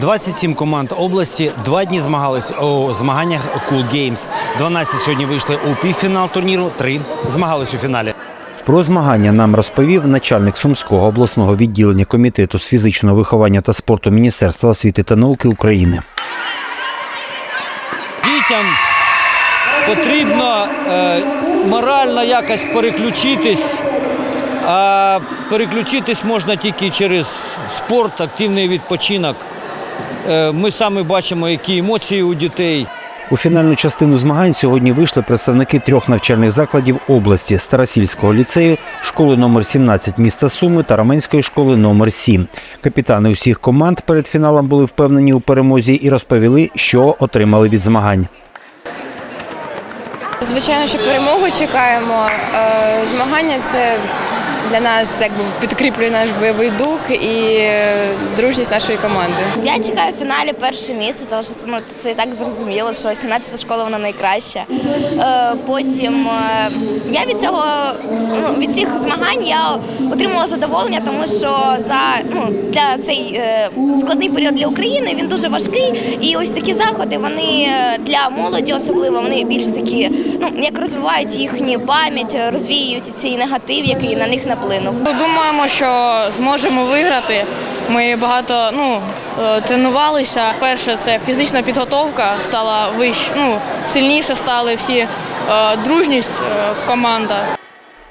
27 команд області два дні змагались у змаганнях Cool Games. 12 сьогодні вийшли у півфінал турніру, три змагались у фіналі. Про змагання нам розповів начальник Сумського обласного відділення комітету з фізичного виховання та спорту Міністерства освіти та науки України. Дітям потрібно е, морально якось переключитись, а переключитись можна тільки через спорт, активний відпочинок. Е, ми самі бачимо, які емоції у дітей. У фінальну частину змагань сьогодні вийшли представники трьох навчальних закладів області Старосільського ліцею, школи номер 17 міста Суми та Раменської школи номер 7. Капітани усіх команд перед фіналом були впевнені у перемозі і розповіли, що отримали від змагань. Звичайно, що перемогу чекаємо. Е, Змагання це для нас якби підкріплює наш бойовий дух і е, дружність нашої команди. Я чекаю в фіналі перше місце, тому що це, ну, це і так зрозуміло, що 17 школа вона найкраща. Е, потім е, я від цього ну, від цих змагань я отримала задоволення, тому що за ну, для цей складний період для України він дуже важкий. І ось такі заходи вони для молоді особливо вони більш такі, ну як розвивають їхню пам'ять, розвіюють цей негатив, який на них наплинув. Думаємо, що зможемо виграти. Ми багато ну, е, тренувалися. Перше, це фізична підготовка стала вищ, ну, сильніше стали всі, е, дружність е, команда.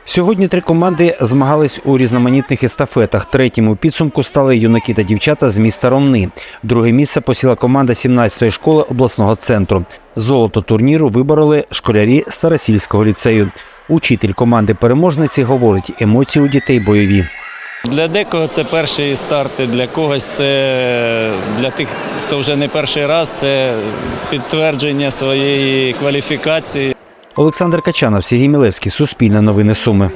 Сьогодні три команди змагались у різноманітних естафетах. Третім у підсумку стали юнаки та дівчата з міста Ромни. Друге місце посіла команда 17-ї школи обласного центру. Золото турніру вибороли школярі Старосільського ліцею. Учитель команди переможниці говорить, емоції у дітей бойові. Для декого це перший старт, для когось це для тих, хто вже не перший раз, це підтвердження своєї кваліфікації. Олександр Качанов, Сергій Мілевський, Суспільне новини Суми.